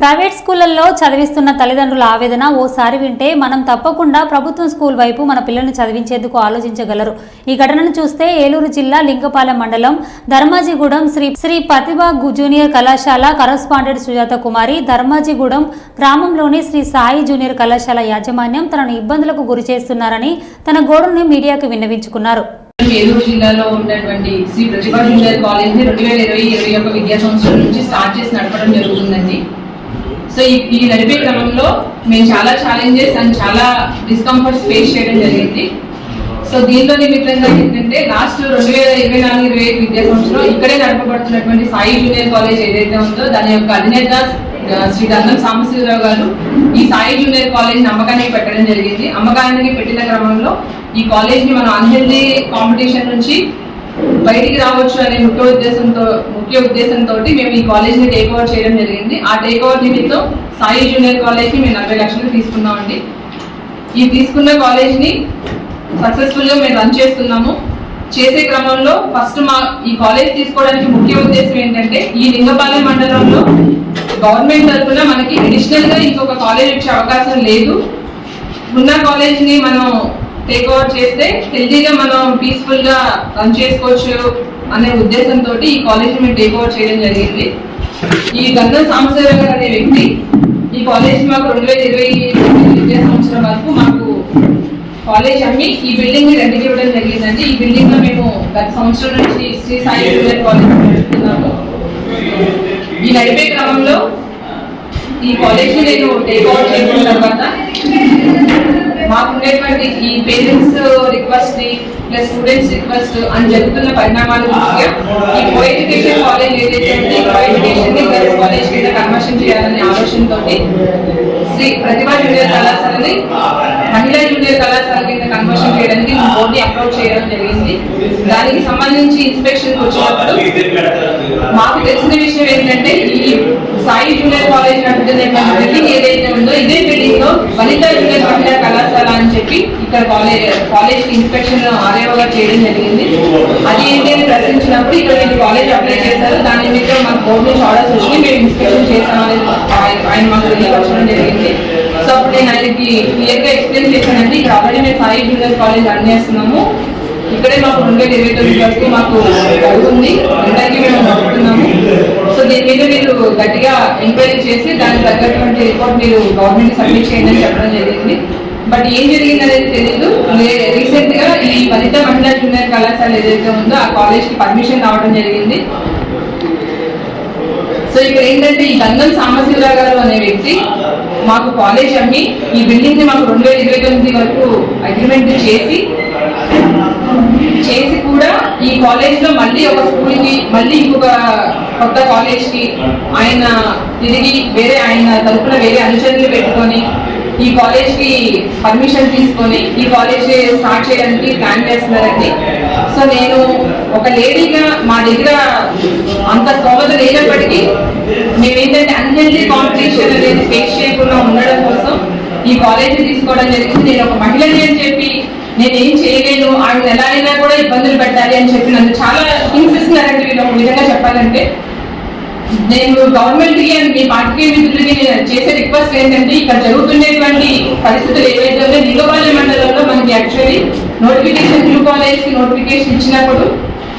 Private స్కూళ్ళలో చదివిస్తున్న తల్లిదండ్రుల ఆవేదన ఓసారి వింటే మనం తప్పకుండా ప్రభుత్వం స్కూల్ వైపు మన పిల్లల్ని చదివించేందుకు ఆలోచించగలరు. ఈ ఘటనను చూస్తే ఏలూరు జిల్లా లింగపాలెం మండలం ధర్మాజిగూడెం శ్రీ శ్రీ ప్రతిభ జూనియర్ కళాశాల కరస్పాండెంట్ సుజాత కుమారి ధర్మాజిగూడెం గ్రామంలోని శ్రీ సాయి జూనియర్ కళాశాల యాజమాన్యం తనను ఇబ్బందులకు గురి చేస్తున్నారని తన గోడును మీడియాకు విన్నవించుకున్నారు. ఏలూరు జిల్లాలో ఉన్నటువంటి శ్రీ ప్రతిభా జూనియర్ కాలేజ్ని రెండు వేల ఇరవై ఇరవై ఒక విద్యా సంవత్సరం నుంచి స్టార్ట్ చేసి నడపడం జరుగుతుందండి. సో ఈ నడిపే క్రమంలో మేము చాలా ఛాలెంజెస్ అండ్ చాలా డిస్కంఫర్ట్స్ ఫేస్ చేయడం జరిగింది. సో దీంట్లో నిమిత్తంగా ఏంటంటే లాస్ట్ రెండు వేల ఇరవై నాలుగు ఇరవై ఐదు విద్యా సంవత్సరం ఇక్కడే నడపబడుతున్నటువంటి సాయి జూనియర్ కాలేజ్ ఏదైతే ఉందో దాని యొక్క అధినేత శ్రీ గంధం సాంబశివరావు గారు ఈ సాయి జూనియర్ కాలేజ్ అమ్మకానికి పెట్టడం జరిగింది. అమ్మకానికి పెట్టిన క్రమంలో ఈ కాలేజ్ని మనం అన్హెల్దీ కాంపిటీషన్ నుంచి బయటికి రావచ్చు అనే ముఖ్య ఉద్దేశంతో ముఖ్య ఉద్దేశంతో మేము ఈ కాలేజ్ని టేక్ ఓవర్ చేయడం జరిగింది. ఆ టేక్ ఓవర్ నిమిత్తం సాయి జూనియర్ కాలేజ్కి మేము నలభై లక్షలు తీసుకున్నామండి. ఈ తీసుకున్న కాలేజ్ని సక్సెస్ఫుల్గా మేము రన్ చేస్తున్నాము. చేసే క్రమంలో ఫస్ట్ మా ఈ కాలేజ్ తీసుకోవడానికి ముఖ్య ఉద్దేశం ఏంటంటే ఈ లింగపాలెం మండలంలో గవర్నమెంట్ తరఫున మనకి అడిషనల్గా ఇంకొక కాలేజ్ వచ్చే అవకాశం లేదు. ఉన్న కాలేజ్ని మనం టేక్ ఓవర్ చేస్తే హెల్తీగా మనం పీస్ఫుల్గా రన్ చేసుకోవచ్చు అనే ఉద్దేశంతో ఈ కాలేజ్ని మేము టేక్ ఓవర్ చేయడం జరిగింది. ఈ గంధం సాంబశివరావు గారు అనే వ్యక్తి ఈ కాలేజ్ మాకు రెండు వేల ఇరవై విద్యా సంవత్సరం వరకు మాకు కాలేజ్ అమ్మి ఈ బిల్డింగ్ని రెండుకి ఇవ్వడం జరిగిందండి. ఈ బిల్డింగ్లో మేము గత సంవత్సరం నుంచి శ్రీ సాయి జూనియర్ కాలేజ్ నడుపుతున్నాము ఈ నడిపే క్రమంలో ఈ కాలేజ్ నేను టేక్ ఓవర్ చేసిన తర్వాత parents request plus students request అని జరుగుతున్న పరిణామాల దృష్ట్యా ఈ కో ఎడ్యుకేషన్ కాలేజ్ ఏదైతే ఉంది కో ఎడ్యుకేషన్ని గర్ల్స్ కాలేజ్ కింద కన్వర్షన్ చేయాలనే ఆలోచనతో శ్రీ ప్రతిభా జూనియర్ కళాశాలని మహిళా జూనియర్ కళాశాల కింద కన్వర్షన్ చేయడానికి బోర్డుని అప్రోచ్ చేయడం జరిగింది. దానికి సంబంధించి ఇన్స్పెక్షన్ వచ్చినప్పుడు మాకు తెలిసిన విషయం ఏంటంటే ఈ సాయి జూనియర్ కాలేజ్ నడుపుతున్న బిల్డింగ్ ఏదైతే ఉందో ఇదే బిల్డింగ్లో వనితా జూనియర్ మహిళా చెప్పి ఇక్కడ కాలేజ్ కాలేజ్కి ఇన్స్పెక్షన్ ఆర్ఏఓ గారు చేయడం జరిగింది. అది ఏంటి అని ప్రశ్నించినప్పుడు ఇక్కడ మీరు కాలేజ్ అప్లై చేశారు. దాని మీద మాకు బోర్డు నుంచి ఆర్డర్స్ వచ్చి మేము ఇన్స్పెక్షన్ చేస్తామని ఆయన మాకు వచ్చడం జరిగింది. సో అప్పుడు నేను ఆయనకి క్లియర్గా ఎక్స్ప్లెయిన్ చేశానండి. ఇక్కడ ఆల్రెడీ మేము సాయి జూనియర్ కాలేజ్ రన్ చేస్తున్నాము. ఇక్కడే మాకు రెండు వేల ఇరవై తొమ్మిది వరకు మాకు అవుతుంది అందరికీ మేము నడుపుతున్నాము సో దీని మీద మీరు గట్టిగా ఎంక్వైరీ చేసి దానికి తగ్గటువంటి రిపోర్ట్ మీరు గవర్నమెంట్ సబ్మిట్ చేయండి అని చెప్పడం జరిగింది. బట్ ఏం జరిగింది అనేది తెలియదు రీసెంట్గా ఈ వనిత మహిళా జూనియర్ కళాశాల ఏదైతే ఉందో ఆ కాలేజ్కి పర్మిషన్ రావడం జరిగింది. సో ఇక్కడ ఏంటంటే ఈ గంధం సాంబశివరావు గారు అనే వ్యక్తి మాకు కాలేజ్ అమ్మి ఈ బిల్డింగ్ని మాకు రెండు వేల ఇరవై తొమ్మిది వరకు అగ్రిమెంట్ చేసి చేసి కూడా ఈ కాలేజ్లో మళ్ళీ ఒక స్కూల్కి మళ్ళీ ఇంకొక కొత్త కాలేజ్కి ఆయన తిరిగి వేరే ఆయన తరపున వేరే అనుచరులు పెట్టుకొని ఈ కాలేజ్కి పర్మిషన్ తీసుకొని ఈ కాలేజ్ స్టార్ట్ చేయడానికి ప్లాన్ చేస్తున్నారండి. సో నేను ఒక లేడీగా మా దగ్గర అంత స్తోమత లేనప్పటికీ మేమేంటంటే అన్హెల్దీ కాంపిటీషన్ అనేది ఫేస్ చేయకుండా ఉండడం కోసం ఈ కాలేజ్ తీసుకోవడం జరిగింది. నేను ఒక మహిళని అని చెప్పి నేను ఏం చేయలేను ఆయన ఎలా అయినా కూడా ఇబ్బందులు పెట్టాలి అని చెప్పి నన్ను చాలా హింసిస్తున్నారండి. వీళ్ళు ఒక విధంగా చెప్పాలంటే నేను గవర్నమెంట్కి అండ్ మీ పార్టీ మిత్రులకి చేసే రిక్వెస్ట్ ఏంటంటే ఇక్కడ జరుగుతున్నటువంటి పరిస్థితులు ఏవైతే ఉన్నాయో మండలంలో మనకి యాక్చువల్లీ నోటిఫికేషన్ న్యూ కాలేజ్కి నోటిఫికేషన్ ఇచ్చినప్పుడు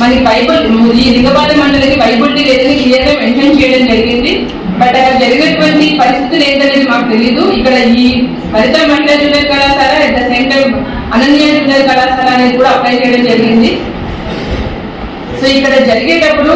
మనకి బైబుల్ ఈ లింగపాలెం మండలికి బైబుల్టీ లేదని క్లియర్గా మెన్షన్ చేయడం జరిగింది. బట్ అక్కడ జరిగినటువంటి పరిస్థితులు ఏంటనేది మాకు తెలియదు ఇక్కడ ఈ ఫలిత మహిళా జూనియర్ కళాశాల at the same time Ananya junior కళాశాల అనేది కూడా అప్లై చేయడం జరిగింది. సో ఇక్కడ జరిగేటప్పుడు